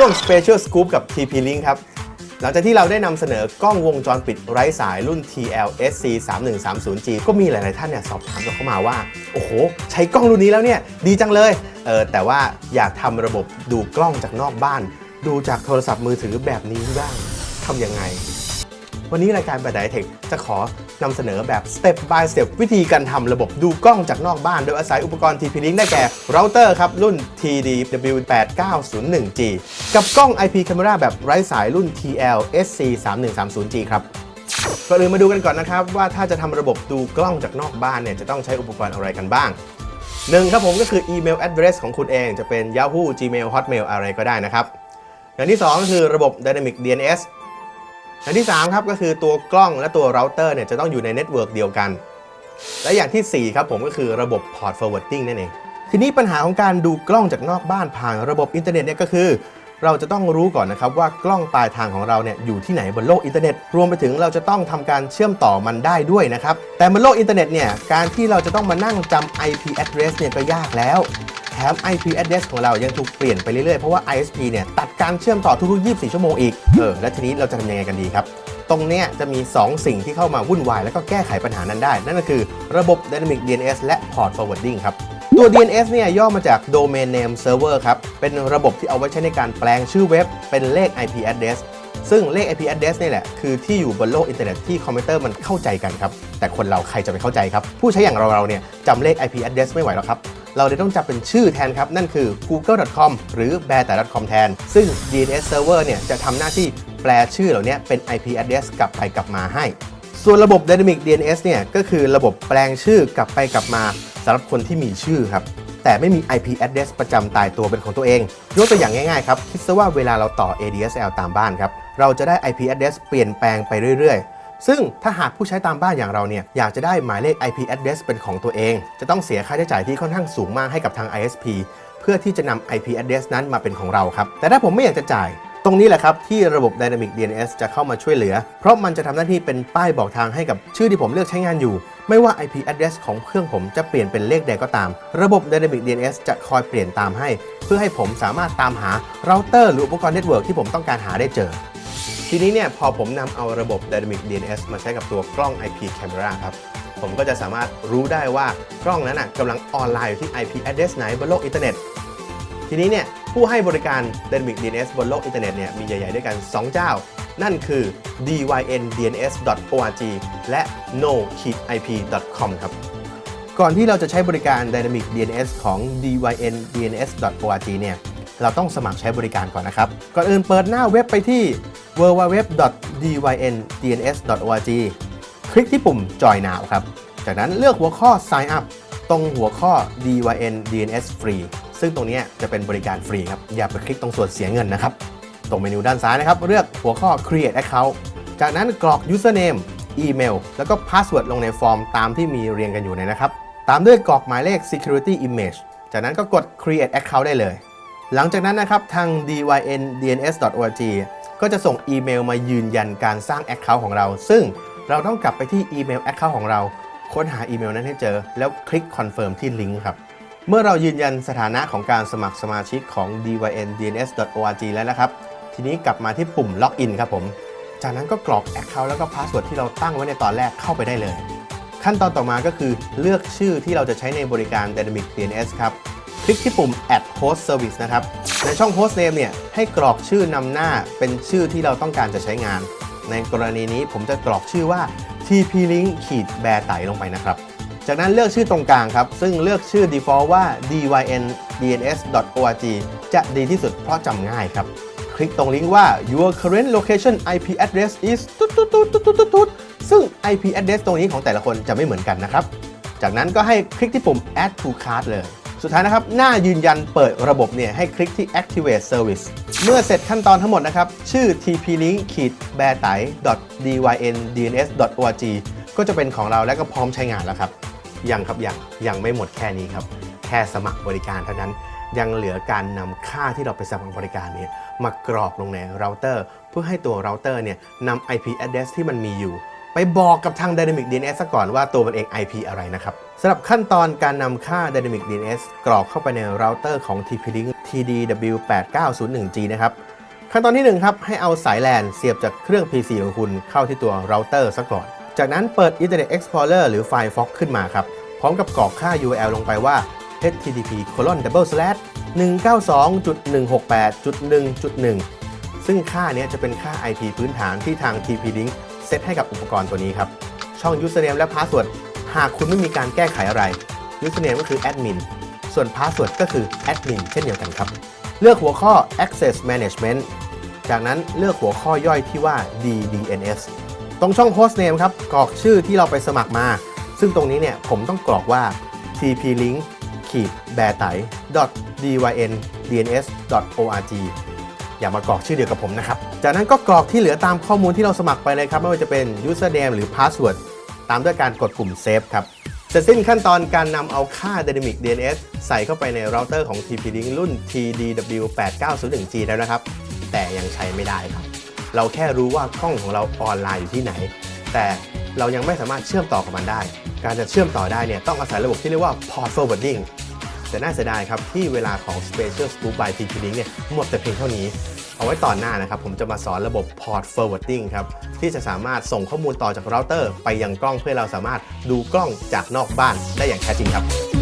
ช่วง Special Scoop กับ TP Link ครับ หลังจากที่เราได้นำเสนอกล้องวงจรปิดไร้สายรุ่น TLSC 3130G ก็มีหลาย ๆ ท่านเนี่ยสอบถามเราเข้ามาว่า โอ้โห ใช้กล้องรุ่นนี้แล้วเนี่ย ดีจังเลย เออแต่ว่าอยากทำระบบดูกล้องจากนอกบ้าน ดูจากโทรศัพท์มือถือแบบนี้บ้างทำยังไง วันนี้รายการบัตไดเทคจะขอนำเสนอแบบ step by step วิธีการทำระบบดูกล้องจากนอกบ้าน โดยอาศัยอุปกรณ์ TP-Link ได้แก่เราเตอร์ครับ รุ่น TDW8901G กับกล้อง IP Camera แบบไร้สายรุ่น TLSC3130G ครับก่อนอื่นมาดูกันก่อนนะครับ ว่าถ้าจะทำระบบดูกล้องจากนอกบ้านเนี่ยจะต้องใช้อุปกรณ์อะไรกันบ้างหนึ่งครับผมก็คืออีเมล address ของคุณเองจะเป็น Yahoo Gmail Hotmail อะไรก็ได้นะครับ อย่างที่สองก็คือระบบ Dynamic DNS อย่างที่3ครับก็คือตัวกล้องและตัวเราเตอร์เนี่ยจะต้องอยู่ในเน็ตเวิร์กเดียวกัน และอย่างทีสี่ 4 ครับผมก็คือระบบ Port Forwarding นั่นเอง ทีนี้ปัญหาของการดูกล้องจากนอกบ้านผ่านระบบอินเทอร์เน็ตเนี่ยก็คือ เราจะต้องรู้ก่อนนะครับว่ากล้องปลายทางของเราเนี่ยอยู่ที่ไหนบนโลกอินเทอร์เน็ต รวมไปถึงเราจะต้องทำการเชื่อมต่อมันได้ด้วยนะครับ แต่บนโลกอินเทอร์เน็ตเนี่ยการที่เราจะต้องมานั่งจำ IP address เนี่ยก็ยากแล้ว ม IP address ของเรายังถูกเปลี่ยนไปเรื่อยๆ เพราะว่า ISP เนี่ยตัดการเชื่อมต่อทุกๆ 24 ชั่วโมงอีก เออ แล้วทีนี้เราจะทำยังไงกันดีครับ ตรงเนี้ยจะมี 2 สิ่งที่เข้ามาวุ่นวาย แล้วก็แก้ไขปัญหานั้นได้ นั่นก็คือระบบ Dynamic DNS และ Port Forwarding ครับตัว DNS เนี่ยย่อมาจาก Domain Name Server ครับ เป็นระบบที่เอาไว้ใช้ในการแปลงชื่อเว็บ เป็นเลข IP address ซึ่งเลข IP address นี่แหละ คือที่อยู่บนโลกอินเทอร์เน็ตที่คอมพิวเตอร์มันเข้าใจกันครับ แต่คนเราใครจะไปเข้าใจครับ ผู้ใช้อย่างเราเราๆเนี่ยจำเลข IP address ไม่ไหวหรอกครับ เราเลยต้องจับเป็นชื่อแทนครับ นั่นคือ google.com หรือ b e a r t c o m แทน ซึ่ง DNS server เนี่ยจะทำหน้าที่แปลชื่อเหล่านี้เป็น IP address กลับไปกลับมาให้ ส่วนระบบ Dynamic DNS เนี่ยก็คือระบบแปลงชื่อกลับไปกลับมาสำหรับคนที่มีชื่อครับแต่ไม่มี IP address ประจำตายตัวเป็นของตัวเอง ยกตัวอย่างง่ายๆครับ คิดซะว่าเวลาเราต่อ ADSL ตามบ้านครับ เราจะได้ IP address เปลี่ยนแปลงไปเรื่อยๆ ซึ่งถ้าหากผู้ใช้ตามบ้านอย่างเราเนี่ยอยากจะได้หมายเลข IP address เป็นของตัวเอง จะต้องเสียค่าใช้จ่ายที่ค่อนข้างสูงมากให้กับทาง ISP เพื่อที่จะนำ IP address นั้นมาเป็นของเราครับ แต่ถ้าผมไม่อยากจะจ่ายตรงนี้แหละครับ ที่ระบบ Dynamic DNS จะเข้ามาช่วยเหลือ เพราะมันจะทำหน้าที่เป็นป้ายบอกทางให้กับชื่อที่ผมเลือกใช้งานอยู่ ไม่ว่า IP address ของเครื่องผมจะเปลี่ยนเป็นเลขใดก็ตาม ระบบ Dynamic DNS จะคอยเปลี่ยนตามให้ เพื่อให้ผมสามารถตามหาเราเตอร์หรืออุปกรณ์เน็ตเวิร์กที่ผมต้องการหาได้เจอ ทีนี้เนี่ยพอผมนำเอาระบบ Dynamic DNS มาใช้กับตัวกล้อง IP Camera ครับ ผมก็จะสามารถรู้ได้ว่ากล้องนั้นนะกำลังออนไลน์อยู่ที่ IP address ไหนบนโลกอินเทอร์เน็ต ทีนี้เนี่ยผู้ให้บริการ Dynamic DNS บนโลกอินเทอร์เน็ตเนี่ยมีใหญ่ ๆ ด้วยกัน 2 เจ้า นั่นคือ dyndns.org และ no-ip.com ครับก่อนที่เราจะใช้บริการ Dynamic DNS ของ dyndns.org เนี่ย เราต้องสมัครใช้บริการก่อนนะครับ ก่อนอื่นเปิดหน้าเว็บไปที่ www.dyndns.org คลิกที่ปุ่ม Join Now ครับ จากนั้นเลือกหัวข้อ Sign Up ตรงหัวข้อ DYN DNS Free ซึ่งตรงนี้จะเป็นบริการฟรีครับ อย่าไปคลิกตรงส่วนเสียเงินนะครับ ตรงเมนูด้านซ้ายนะครับ เลือกหัวข้อ Create Account จากนั้นกรอก Username อีเมล แล้วก็ Password ลงในฟอร์มตามที่มีเรียงกันอยู่เลยนะครับ ตามด้วยกรอกหมายเลข Security Image จากนั้นก็กด Create Account ได้เลย หลังจากนั้นนะครับทาง dyndns.org ก็จะส่งอีเมลมายืนยันการสร้าง Account ของเรา ซึ่งเราต้องกลับไปที่อีเมล Account ของเรา ค้นหาอีเมลนั้นให้เจอ แล้วคลิก Confirm ที่ลิงก์ครับ เมื่อเรายืนยันสถานะของการสมัครสมาชิกของ dyndns.org แล้วนะครับ ทีนี้กลับมาที่ปุ่ม Login ครับผม จากนั้นก็กรอก Account แล้วก็ Password ที่เราตั้งไว้ในตอนแรกเข้าไปได้เลย ขั้นตอนต่อมาก็คือเลือกชื่อที่เราจะใช้ในบริการ Dynamic DNS ครับ ลิกที่ปุ่ม Add Host Service นะครับ ในช่อง Host Name เนี่ย ให้กรอกชื่อนำหน้าเป็นชื่อที่เราต้องการจะใช้งาน ในกรณีนี้ผมจะกรอกชื่อว่า TP-Link ขีดแบร์ไตลงไปนะครับ จากนั้นเลือกชื่อตรงกลางครับ ซึ่งเลือกชื่อ default ว่า dyndns.org จะดีที่สุดเพราะจำง่ายครับ คลิกตรงลิงก์ว่า your current location IP address is ตุ๊ดตุ๊ดตุ๊ดตุ๊ดตุ๊ดตุ๊ดซึ่ง IP address ตรงนี้ของแต่ละคนจะไม่เหมือนกันนะครับ จากนั้นก็ให้คลิกที่ปุ่ม add to cart เลย สุดท้ายนะครับ หน้ายืนยันเปิดระบบเนี่ยให้คลิกที่ activate service เมื่อเสร็จขั้นตอนทั้งหมดนะครับ ชื่อ tp-link ขีด b a r t a i dyndns.org ก็จะเป็นของเราและก็พร้อมใช้งานแล้วครับ ยังครับยังยังไม่หมดแค่นี้ครับ แค่สมัครบริการเท่านั้นยังเหลือการนำค่าที่เราไปสมัครบริการเนี่ยมากรอกลงในเราเตอร์ เพื่อให้ตัวเราเตอร์เนี่ยนำ IP address ที่มันมีอยู่ ไปบอกกับทาง Dynamic DNS ซะก่อนว่าตัวมันเอง IP อะไรนะครับสำหรับขั้นตอนการนำค่า Dynamic DNS กรอกเข้าไปในเราเตอร์ของ TP-Link TDW8901G นะครับขั้นตอนที่ 1 ครับ ให้เอาสาย LAN เสียบจากเครื่อง PC ของคุณเข้าที่ตัวเราเตอร์ซะก่อน จากนั้นเปิด Internet Explorer หรือ Firefox ขึ้นมาครับ พร้อมกับกรอกค่า URL ลงไปว่า http double slash 192.168.1.1 ซึ่งค่าเนี้ยจะเป็นค่า IP พื้นฐานที่ทาง TP-Link เซตให้กับอุปกรณ์ตัวนี้ครับ ช่อง username และ password หากคุณไม่มีการแก้ไขอะไร username ก็คือ admin ส่วน password ก็คือ admin เช่นเดียวกันครับ เลือกหัวข้อ access management จากนั้นเลือกหัวข้อย่อยที่ว่า DDNS ตรงช่อง host name ครับกรอกชื่อที่เราไปสมัครมา ซึ่งตรงนี้เนี่ยผมต้องกรอกว่า tp-link ขีด b a r t a i dyn dns org อย่ามากรอกชื่อเดียวกับผมนะครับ จากนั้นก็กรอกที่เหลือตามข้อมูลที่เราสมัครไปเลยครับไม่ว่าจะเป็น username หรือ password ตามด้วยการกดปุ่ม save ครับเสร็จสิ้นขั้นตอนการนำเอาค่า Dynamic DNS ใส่เข้าไปในเราเตอร์ของ TP-Link รุ่น TDW8901G แล้วนะครับ แต่ยังใช้ไม่ได้ครับ เราแค่รู้ว่ากล้องของเราออนไลน์อยู่ที่ไหน แต่เรายังไม่สามารถเชื่อมต่อกับมันได้ การจะเชื่อมต่อได้เนี่ยต้องอาศัยระบบที่เรียกว่า port forwarding แต่น่าเสียดายครับที่เวลาของ Special Scoop by TP-Link เนี่ยหมดแต่เพียงเท่านี้ เอาไว้ตอนหน้านะครับ ผมจะมาสอนระบบ port forwarding ครับ ที่จะสามารถส่งข้อมูลต่อจากเราเตอร์ ไปยังกล้องเพื่อเราสามารถดูกล้องจากนอกบ้านได้อย่างแท้จริงครับ